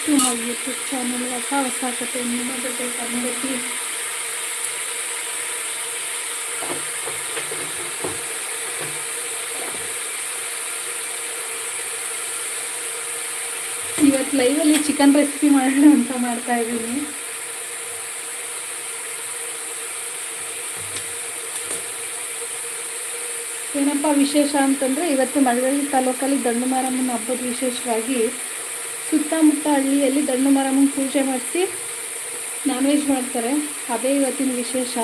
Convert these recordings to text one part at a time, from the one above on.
Welcome back to my YouTube channel ಹೊಸ ಹೊಸ ನಿಮ್ಮ ಜೊತೆ ಕನ್ನಡತಿ ಇವತ್ತು ಲೈವಲ್ಲಿ ಚಿಕನ್ ರೆಸಿಪಿ ಮಾಡೋಣ ಅಂತ ಮಾಡ್ತಾ ಇದ್ದೀನಿ. ಏನಪ್ಪ ವಿಶೇಷ ಅಂತಂದರೆ, ಇವತ್ತು ಮಳವಳ್ಳಿ ತಾಲೂಕಲ್ಲಿ ದಂಡು ಮಾರಮ್ಮನ ಹಬ್ಬದ ವಿಶೇಷವಾಗಿ ಸುತ್ತಮುತ್ತ ಹಳ್ಳಿಯಲ್ಲಿ ದಂಡು ಮರಮ್ಮನ ಪೂಜೆ ಮಾಡಿಸಿ ನಾನ್ ವೆಜ್ ಮಾಡ್ತಾರೆ. ಅದೇ ಇವತ್ತಿನ ವಿಶೇಷ.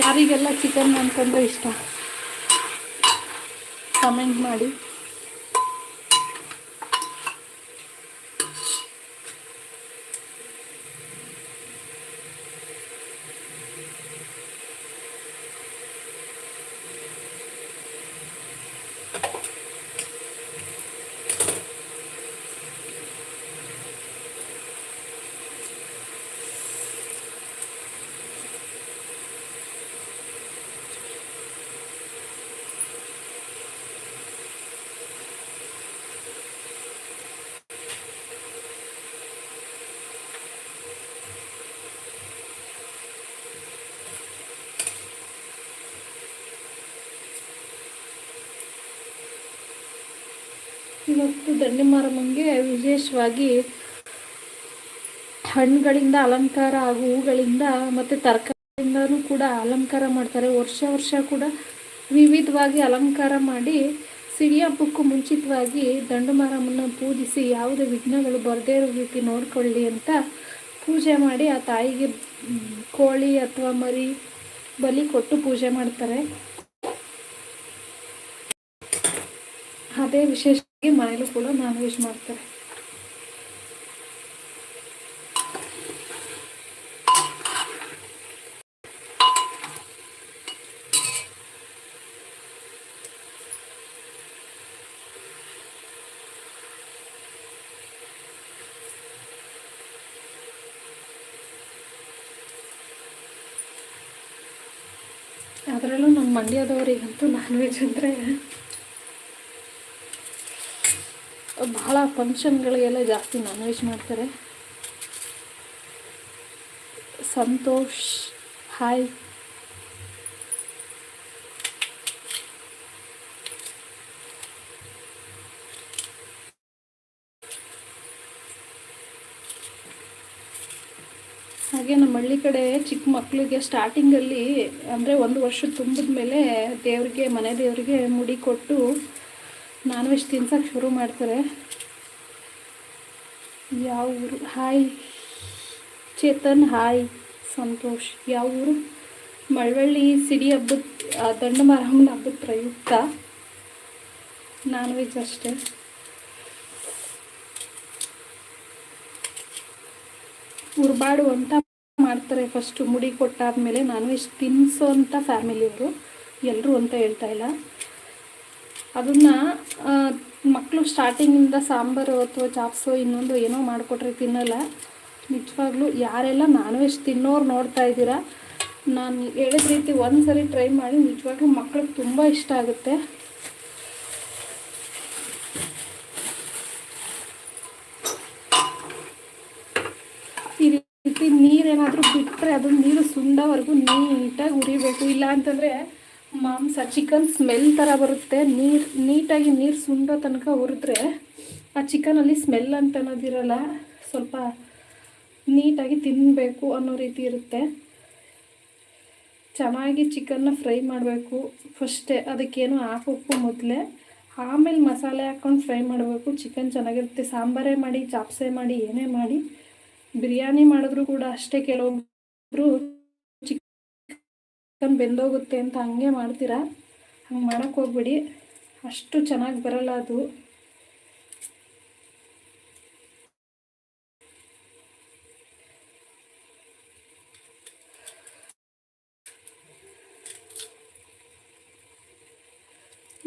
ಯಾರಿಗೆಲ್ಲ ಚಿಕನ್ ಅಂತಂದರೆ ಇಷ್ಟ? ಕಮೆಂಟ್ ಮಾಡಿ. ಇವತ್ತು ದಂಡಿ ಮಾರಮ್ಮಂಗೆ ವಿಶೇಷವಾಗಿ ಹಣ್ಣುಗಳಿಂದ ಅಲಂಕಾರ ಹಾಗೂ ಹೂಗಳಿಂದ ಮತ್ತು ತರಕಾರಿಯಿಂದನೂ ಕೂಡ ಅಲಂಕಾರ ಮಾಡ್ತಾರೆ. ವರ್ಷ ವರ್ಷ ಕೂಡ ವಿವಿಧವಾಗಿ ಅಲಂಕಾರ ಮಾಡಿ ಸಿಡಿ ಹಬ್ಬಕ್ಕೂ ಮುಂಚಿತವಾಗಿ ದಂಡು ಮಾರಮ್ಮನ ಪೂಜಿಸಿ ಯಾವುದೇ ವಿಘ್ನಗಳು ಬರದೇ ಇರೋ ರೀತಿ ನೋಡ್ಕೊಳ್ಳಿ ಅಂತ ಪೂಜೆ ಮಾಡಿ ಆ ತಾಯಿಗೆ ಕೋಳಿ ಅಥವಾ ಮರಿ ಬಲಿ ಕೊಟ್ಟು ಪೂಜೆ ಮಾಡ್ತಾರೆ. ಅದೇ ವಿಶೇಷವಾಗಿ ಮನೇಲೂ ಕೂಡ ನಾನ್ ವೆಜ್ ಮಾಡ್ತಾರೆ ಅದರಲ್ಲೂ ನಮ್ಮ ಮಂಡ್ಯದವರಿಗಂತೂ ನಾನ್ ವೆಜ್ ಅಂದರೆ ಭಾಳ ಫಂಕ್ಷನ್ಗಳಿಗೆಲ್ಲ ಜಾಸ್ತಿ ನಾನ್ ವೆಜ್ ಮಾಡ್ತಾರೆ. ಸಂತೋಷ್, ಹಾಯ್. ಹಾಗೆ ನಮ್ಮ ಹಳ್ಳಿ ಕಡೆ ಚಿಕ್ಕ ಮಕ್ಕಳಿಗೆ ಸ್ಟಾರ್ಟಿಂಗಲ್ಲಿ ಅಂದರೆ ಒಂದು ವರ್ಷ ತುಂಬಿದ ಮೇಲೆ ದೇವರಿಗೆ, ಮನೆ ದೇವರಿಗೆ ಮುಡಿ ಕೊಟ್ಟು ನಾನ್ ವೆಜ್ ತಿನ್ಸಕ್ಕೆ ಶುರು ಮಾಡ್ತಾರೆ. ಯಾವ ಊರು? ಹಾಯ್. ಚೇತನ್, ಹಾಯ್. ಸಂತೋಷ್. ಯಾವ ಊರು? ಮಳವಳ್ಳಿ ಸಿಡಿ ಹಬ್ಬದ ದಂಡ ಮಾರಮ್ಮನ ಹಬ್ಬದ ಪ್ರಯುಕ್ತ. ನಾನ್ ವೆಜ್ ಅಷ್ಟೇ. ಉರ್ಬಾಡು ಅಂತ ಮಾಡ್ತಾರೆ ಫಸ್ಟು ಮುಡಿ ಕೊಟ್ಟಾದ್ಮೇಲೆ ನಾನ್ ವೆಜ್ ತಿನ್ಸೋ ಅಂತ ಫ್ಯಾಮಿಲಿಯವರು ಎಲ್ಲರೂ ಅಂತ ಹೇಳ್ತಾ ಇಲ್ಲ. ಅದನ್ನು ಮಕ್ಕಳು ಸ್ಟಾರ್ಟಿಂಗಿಂದ ಸಾಂಬಾರು ಅಥವಾ ಚಾಪ್ಸು ಇನ್ನೊಂದು ಏನೋ ಮಾಡಿಕೊಟ್ರೆ ತಿನ್ನಲ್ಲ. ನಿಜವಾಗ್ಲೂ ಯಾರೆಲ್ಲ ನಾನ್ ವೆಜ್ ತಿನ್ನೋರು ನೋಡ್ತಾ ಇದ್ದೀರಾ, ನಾನು ಹೇಳಿದ ರೀತಿ ಒಂದು ಸರಿ ಟ್ರೈ ಮಾಡಿ ನಿಜವಾಗ್ಲೂ ಮಕ್ಳಿಗೆ ತುಂಬ ಇಷ್ಟ ಆಗುತ್ತೆ. ಈ ರೀತಿ ನೀರೇನಾದರೂ ಬಿಟ್ಟರೆ ಅದು ನೀರು ಸುಂಡವರೆಗೂ ನೀಟಾಗಿ ಉರಿಬೇಕು. ಇಲ್ಲ ಅಂತಂದರೆ ಮಾಂಸ ಚಿಕನ್ ಸ್ಮೆಲ್ ಥರ ಬರುತ್ತೆ. ನೀರು, ನೀಟಾಗಿ ನೀರು ಸುಂಡೋ ತನಕ ಹುರಿದ್ರೆ ಆ ಚಿಕನಲ್ಲಿ ಸ್ಮೆಲ್ ಅಂತ ಅನ್ನೋದಿರಲ್ಲ ಸ್ವಲ್ಪ ನೀಟಾಗಿ ತಿನ್ನಬೇಕು ಅನ್ನೋ ರೀತಿ ಇರುತ್ತೆ. ಚೆನ್ನಾಗಿ ಚಿಕನ್ನ ಫ್ರೈ ಮಾಡಬೇಕು ಫಸ್ಟೇ. ಅದಕ್ಕೇನು ಹಾಕೋಕ್ಕೂ ಮೊದಲೇ. ಆಮೇಲೆ ಮಸಾಲೆ ಹಾಕ್ಕೊಂಡು ಫ್ರೈ ಮಾಡಬೇಕು. ಚಿಕನ್ ಚೆನ್ನಾಗಿರುತ್ತೆ. ಸಾಂಬಾರೇ ಮಾಡಿ ಚಾಪ್ಸೆ ಮಾಡಿ, ಏನೇ ಮಾಡಿ. ಬಿರಿಯಾನಿ ಮಾಡಿದ್ರು ಕೂಡ ಅಷ್ಟೇ ಕೆಲವೊಬ್ಬರು ಚಿಕನ್ ಬೆಂದೋಗುತ್ತೆ ಅಂತ ಹಂಗೆ ಮಾಡ್ತೀರಾ? ಹಂಗೆ ಮಾಡೋಕ್ಕೆ ಹೋಗ್ಬಿಡಿ. ಅಷ್ಟು ಚೆನ್ನಾಗಿ ಬರಲ್ಲ ಅದು.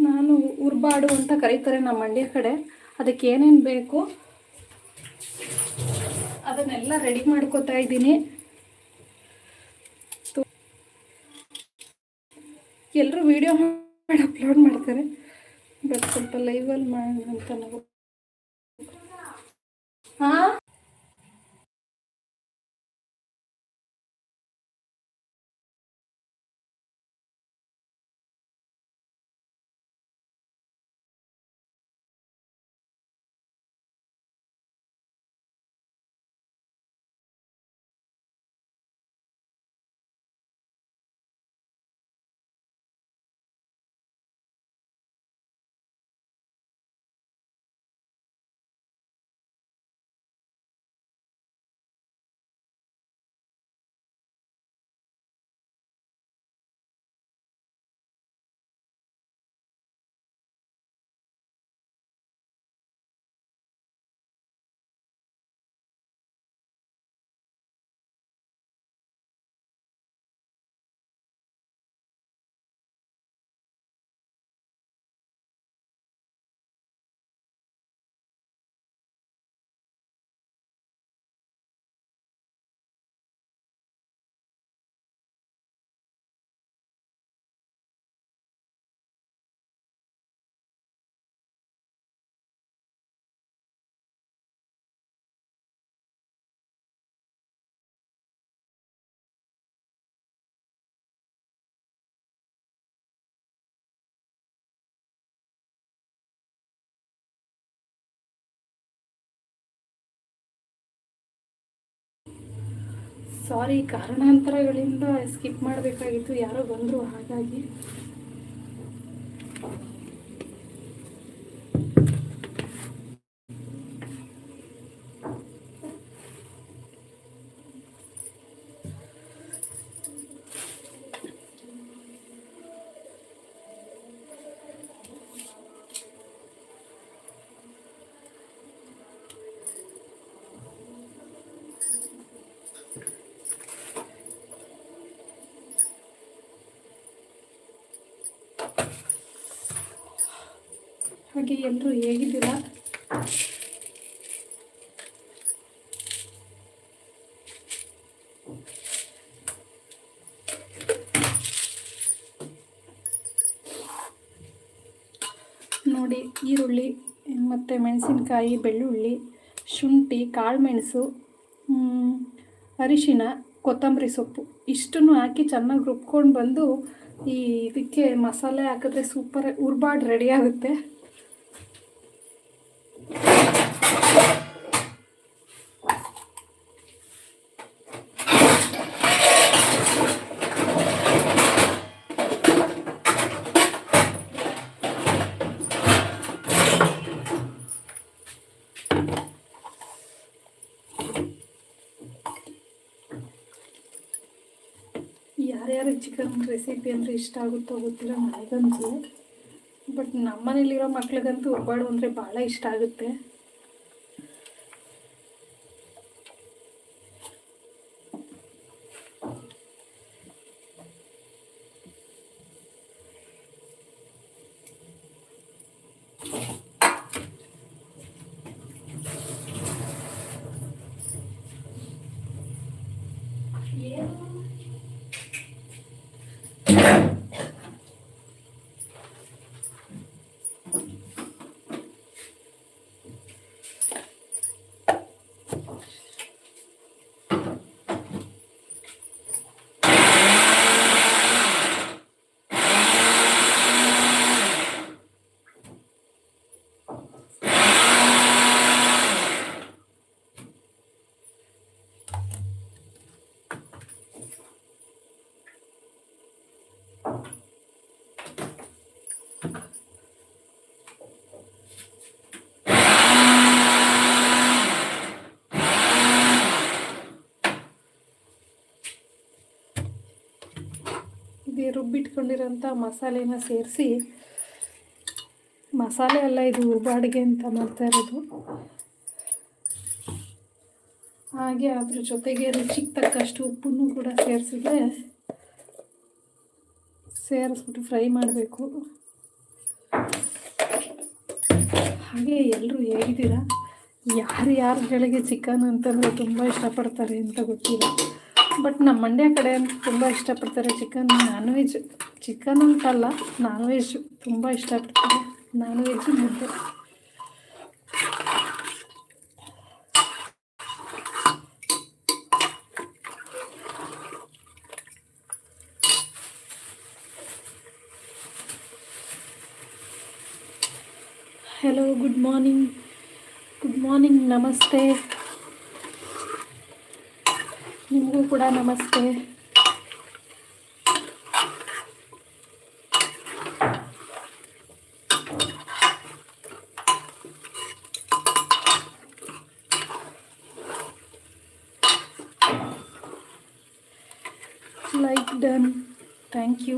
ನಾನು ಉರ್ಬಾಡು ಅಂತ ಕರೀತಾರೆ ನಮ್ಮ ಮಂಡ್ಯ ಕಡೆ. ಅದಕ್ಕೆ ಏನೇನು ಬೇಕು? ಅದನ್ನೆಲ್ಲ ರೆಡಿ ಮಾಡ್ಕೋತಾ ಇದ್ದೀನಿ. ಎಲ್ಲರೂ ವಿಡಿಯೋ ಮಾಡಿ ಅಪ್ಲೋಡ್ ಮಾಡ್ತಾರೆ. ಬಟ್ ಸ್ವಲ್ಪ ಲೈವಲ್ಲಿ ಮಾಡೋಣ ಅಂತ ನಾವು ಹಾಂ? ಸಾರಿ ಕಾರಣಾಂತರಗಳಿಂದ ಸ್ಕಿಪ್ ಮಾಡಬೇಕಾಗಿತ್ತು. ಯಾರೋ ಬಂದರು ಹಾಗಾಗಿ. ಹಾಗೆ ಎಲ್ಲರೂ ಹೇಗಿದ್ದೀರಾ? ನೋಡಿ, ಈರುಳ್ಳಿ, ಮತ್ತು ಮೆಣಸಿನಕಾಯಿ, ಬೆಳ್ಳುಳ್ಳಿ, ಶುಂಠಿ, ಕಾಳುಮೆಣಸು ಅರಿಶಿನ ಕೊತ್ತಂಬರಿ ಸೊಪ್ಪು. ಇಷ್ಟನ್ನು ಹಾಕಿ ಚೆನ್ನಾಗಿ ರುಬ್ಕೊಂಡು ಬಂದು ಈ ಇದಕ್ಕೆ ಮಸಾಲೆ ಹಾಕಿದ್ರೆ ಸೂಪರ್ ಉರ್ಬಾಡ್ ರೆಡಿ ಆಗುತ್ತೆ. ಚಿಕನ್ ರೆಸಿಪಿ ಅಂದರೆ ಇಷ್ಟ ಆಗುತ್ತೋ ಗೊತ್ತಿಲ್ಲ, ನನಗಂತೂ. ಬಟ್ ನಮ್ಮನೇಲಿರೋ ಮಕ್ಳಿಗಂತೂ ಒಬ್ಬಾಡು ಅಂದರೆ ಭಾಳ ಇಷ್ಟ ಆಗುತ್ತೆ ಇದು ರುಬ್ಬಿಟ್ಕೊಂಡಿರೋಂಥ ಮಸಾಲೆನ ಸೇರಿಸಿ, ಮಸಾಲೆ ಅಲ್ಲ ಇದು ಉರ್ಬಾಡಿಗೆ ಅಂತ ಮಾಡ್ತಾ ಇರೋದು. ಹಾಗೆ ಅದ್ರ ಜೊತೆಗೆ ರುಚಿಗೆ ತಕ್ಕಷ್ಟು ಉಪ್ಪನ್ನು ಕೂಡ ಸೇರಿಸಿದ್ರೆ ಸೇರಿಸ್ಬಿಟ್ಟು ಫ್ರೈ ಮಾಡಬೇಕು. ಹಾಗೆ ಎಲ್ಲರೂ ಹೇಗಿದ್ದೀರಾ? ಯಾರು ಯಾರು ಯಾರುಗಳಿಗೆ ಚಿಕನ್ ಅಂತಂದರೆ ತುಂಬ ಇಷ್ಟಪಡ್ತಾರೆ ಅಂತ ಗೊತ್ತಿಲ್ಲ. ಬಟ್ ನಮ್ಮ ಮಂಡ್ಯ ಕಡೆ ಅಂತ ತುಂಬ ಇಷ್ಟಪಡ್ತಾರೆ ಚಿಕನ್ ನಾನ್ ವೆಜ್ ಚಿಕನ್ ಅಂತಲ್ಲ ನಾನ್ ವೆಜ್ ತುಂಬ ಇಷ್ಟಪಡ್ತಾರೆ ನಾನ್ ವೆಜ್ ಮುದ್ದೆ hello good morning good morning ನಮಸ್ತೆ ನಿಮಗೂ ಕೂಡ ನಮಸ್ತೆ. ಲೈಕ್ ಡನ್ ಥ್ಯಾಂಕ್ ಯು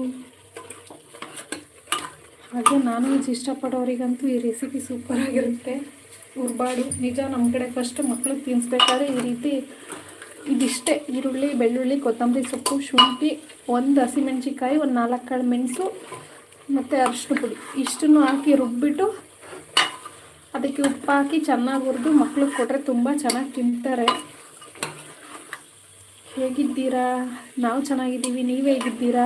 ಹಾಗೆ ನಾನು ಇಷ್ಟಪಡೋರಿಗಂತೂ ಈ ರೆಸಿಪಿ ಸೂಪರ್ ಆಗಿರುತ್ತೆ. ಉರ್ಬಾಡು ನಿಜ ನಮ್ಮ ಕಡೆ ಫಸ್ಟ್ ಮಕ್ಳಿಗೆ ತಿನ್ನಿಸ್ಬೇಕಾದ್ರೆ ಈ ರೀತಿ ಇದಿಷ್ಟೇ, ಈರುಳ್ಳಿ, ಬೆಳ್ಳುಳ್ಳಿ, ಕೊತ್ತಂಬರಿ ಸೊಪ್ಪು, ಶುಂಠಿ, ಒಂದು ಹಸಿಮೆಣ್ಸಿಕಾಯಿ ಒಂದು ನಾಲ್ಕು ಕಾಳು ಮೆಣಸು ಮತ್ತು ಅರಿಶಿನ ಪುಡಿ. ಇಷ್ಟನ್ನು ಹಾಕಿ ರುಬ್ಬಿಟ್ಟು ಅದಕ್ಕೆ ಉಪ್ಪು ಹಾಕಿ ಚೆನ್ನಾಗಿ ಹುರಿದು ಮಕ್ಳಿಗೆ ಕೊಟ್ಟರೆ ತುಂಬ ಚೆನ್ನಾಗಿ ತಿಂತಾರೆ. ಹೇಗಿದ್ದೀರಾ? ನಾವು ಚೆನ್ನಾಗಿದ್ದೀವಿ, ನೀವು ಹೇಗಿದ್ದೀರಾ?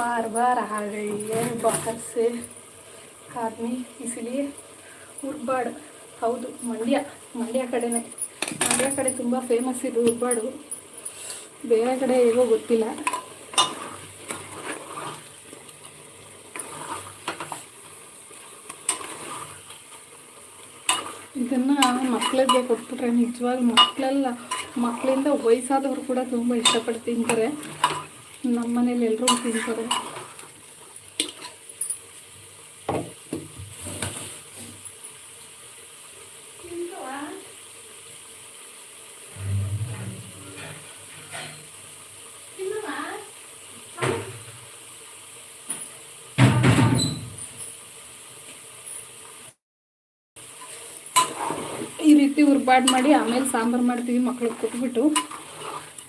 बार बार आ गई है बाहर से आदमी इसलिए ಉರ್ಬಾಡು ಹೌದು ಮಂಡ್ಯ ಮಂಡ್ಯ ಕಡೆನೇ ಮಂಡ್ಯ ಕಡೆ ತುಂಬ ಫೇಮಸ್ ಇದು ಉರ್ಬಾಡು ಬೇರೆ ಕಡೆ ಹೇಗೋ ಗೊತ್ತಿಲ್ಲ ಇದನ್ನು ಮಕ್ಕಳಿಗೆ ಕೊಟ್ಬಿಟ್ರೆ ನಿಜವಾಗ್ಲೂ ಮಕ್ಕಳೆಲ್ಲ ಮಕ್ಕಳಿಂದ ವಯಸ್ಸಾದವರು ಕೂಡ ತುಂಬ ಇಷ್ಟಪಟ್ಟು ತಿಂತಾರೆ ನಮ್ಮ ಮನೇಲಿ ಎಲ್ಲರೂ ತಿಂತಾರೆ. ಈ ರೀತಿ ಉರ್ಬಾಡ್ ಮಾಡಿ ಆಮೇಲೆ ಸಾಂಬಾರು ಮಾಡ್ತೀವಿ ಮಕ್ಳಿಗೆ ಕೊಟ್ಬಿಟ್ಟು.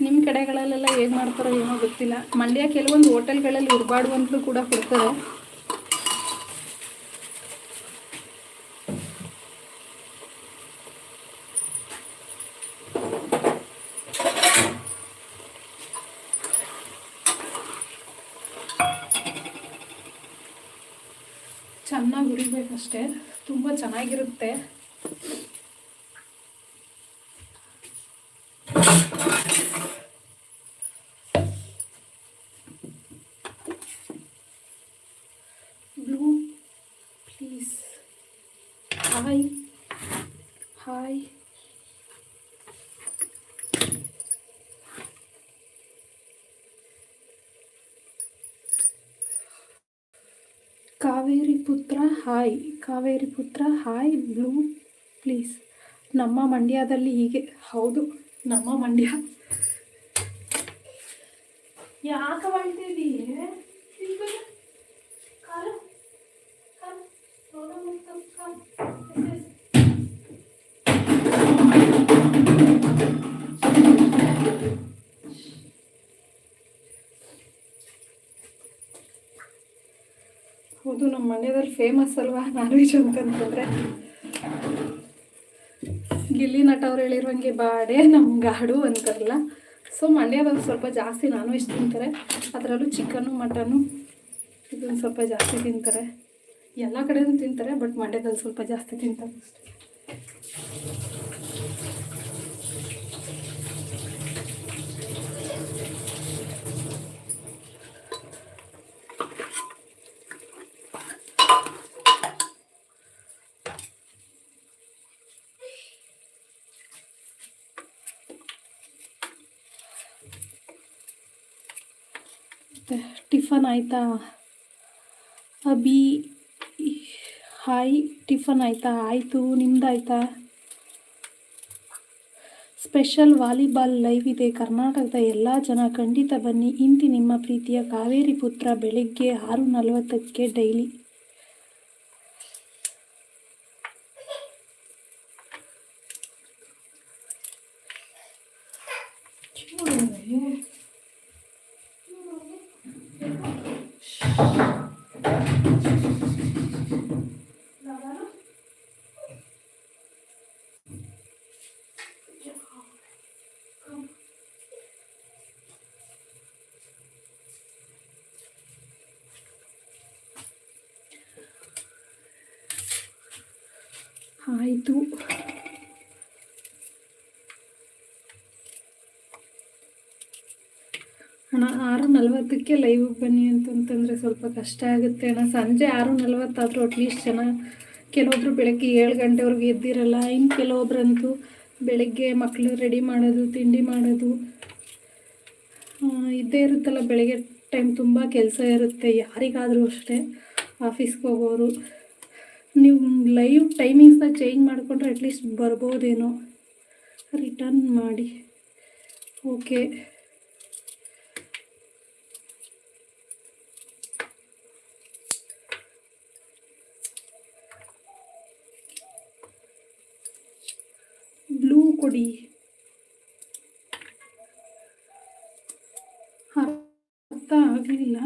ನಿಮ್ಮ ಕಡೆಗಳಲ್ಲೆಲ್ಲ ಹೇಗೆ ಮಾಡ್ತಾರೋ ಏನೋ ಗೊತ್ತಿಲ್ಲ. ಮಂಡ್ಯ ಕೆಲವೊಂದು ಹೋಟೆಲ್ಗಳಲ್ಲಿ ಉರ್ಬಾಡು ಅಂತಲೂ ಕೂಡ ಕೊಡ್ತಾರೆ. ಚೆನ್ನಾಗಿ ಹುರಿಬೇಕಷ್ಟೇ. ತುಂಬ ಚೆನ್ನಾಗಿರುತ್ತೆ blue please hi hi Kaveri Putra, hi. Kaveri ಪುತ್ರ, ಹಾಯ್. Blue, please. ನಮ್ಮ ಮಂಡ್ಯದಲ್ಲಿ ಹೀಗೆ. ಹೌದು, ನಮ್ಮ ಮಂಡ್ಯ. ಯಾಕೆ ಕಾಲು ಕಾಲು. ಹೌದು ನಮ್ಮ ಮಂಡ್ಯದಲ್ಲಿ ಫೇಮಸ್ ಅಲ್ವಾ ನಾನ್ ವೆಜ್ ಅಂತಂತಂದರೆ? ಗಿಲ್ಲಿ ನಟ ಅವ್ರು ಹೇಳಿರುವಂಗೆ ಬಾಡೆ ನಮ್ಮ ಗಾಡು ಅಂತಾರಲ್ಲ. ಸೊ ಮಂಡ್ಯದವ್ರು ಸ್ವಲ್ಪ ಜಾಸ್ತಿ ನಾನ್ ವೆಜ್ ತಿಂತಾರೆ. ಅದರಲ್ಲೂ ಚಿಕನ್ನು ಮಟನ್ನು ಇದನ್ನು ಸ್ವಲ್ಪ ಜಾಸ್ತಿ ತಿಂತಾರೆ. ಎಲ್ಲ ಕಡೆನೂ ತಿಂತಾರೆ ಬಟ್ ಮಂಡ್ಯದಲ್ಲಿ ಸ್ವಲ್ಪ ಜಾಸ್ತಿ ತಿಂತಾರೆ ಮತ್ತೆ ಟಿಫನ್ ಆಯಿತಾ? ಅಭಿ, ಹಾಯ್, ಟಿಫನ್ ಆಯಿತಾ? ಆಯಿತು, ನಿಮ್ದಾಯ್ತಾ? ಸ್ಪೆಷಲ್ ವಾಲಿಬಾಲ್ ಲೈವ್ ಇದೆ. ಕರ್ನಾಟಕದ ಎಲ್ಲ ಜನ ಖಂಡಿತ ಬನ್ನಿ. ಇಂತಿ ನಿಮ್ಮ ಪ್ರೀತಿಯ ಕಾವೇರಿ ಪುತ್ರ ಬೆಳಿಗ್ಗೆ ಆರು ನಲವತ್ತಕ್ಕೆ ಡೈಲಿ. ಆಯಿತು. ಅಣ್ಣ ಆರು ನಲ್ವತ್ತಕ್ಕೆ ಲೈವಿಗೆ ಬನ್ನಿ ಅಂತಂತಂದರೆ ಸ್ವಲ್ಪ ಕಷ್ಟ ಆಗುತ್ತೆ ಅಣ್ಣ. ಸಂಜೆ ಆರು ನಲ್ವತ್ತಾದರೂ ಅಟ್ಲೀಸ್ಟ್ ಜನ ಕೆಲವೊಬ್ರು ಬೆಳಗ್ಗೆ ಏಳು ಗಂಟೆವರೆಗೂ ಎದ್ದಿರಲ್ಲ ಇನ್ನು ಕೆಲವೊಬ್ರಂತೂ ಬೆಳಗ್ಗೆ ಮಕ್ಕಳು ರೆಡಿ ಮಾಡೋದು, ತಿಂಡಿ ಮಾಡೋದು. ಇದ್ದೇ ಇರುತ್ತಲ್ಲ, ಬೆಳಗ್ಗೆ ಟೈಮ್ ತುಂಬ ಕೆಲಸ ಇರುತ್ತೆ, ಯಾರಿಗಾದರೂ ಅಷ್ಟೇ ಆಫೀಸ್ಗೆ ಹೋಗೋರು. ನೀವು ಲೈವ್ ಟೈಮಿಂಗ್ಸ್ನ ಚೇಂಜ್ ಮಾಡಿಕೊಂಡ್ರೆ ಅಟ್ಲೀಸ್ಟ್ ಬರ್ಬೋದೇನೋ. ರಿಟರ್ನ್ ಮಾಡಿ. ಓಕೆ ಬ್ಲೂ ಕೊಡಿ. ಅರ್ಥ ಆಗಲಿಲ್ಲ.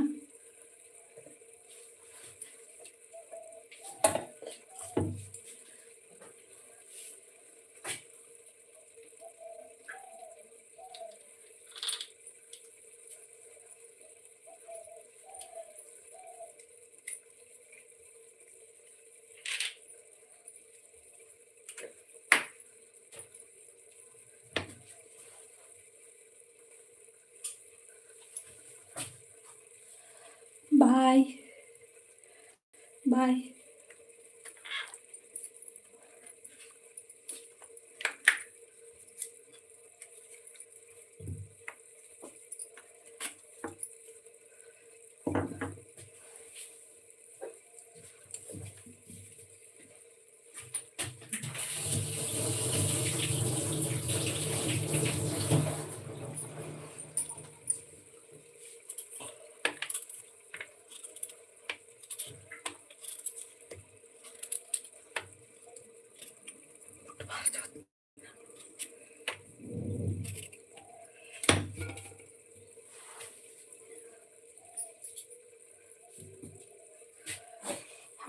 Bye. Bye.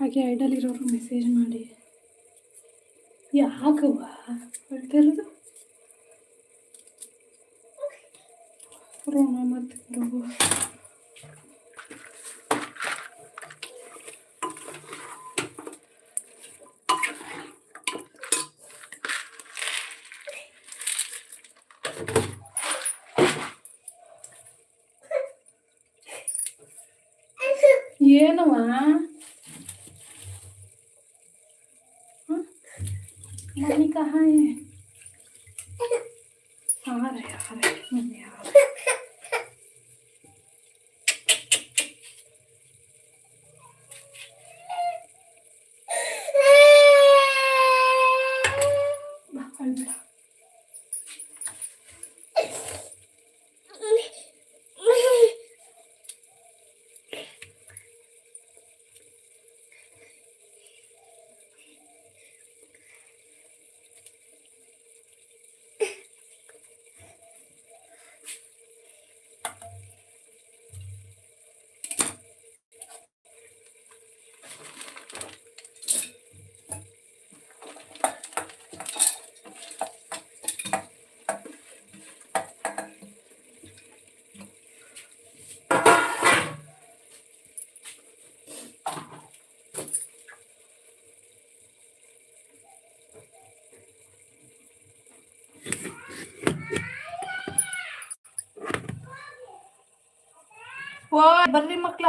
ಹಾಗೆ ಇರೋರು ಮೆಸೇಜ್ ಮಾಡಿ. ಯಾಕವ್ವ ಹೇಳ್ತಾ ಇರೋದು. ಬರ್ರಿ ಮಕ್ಳ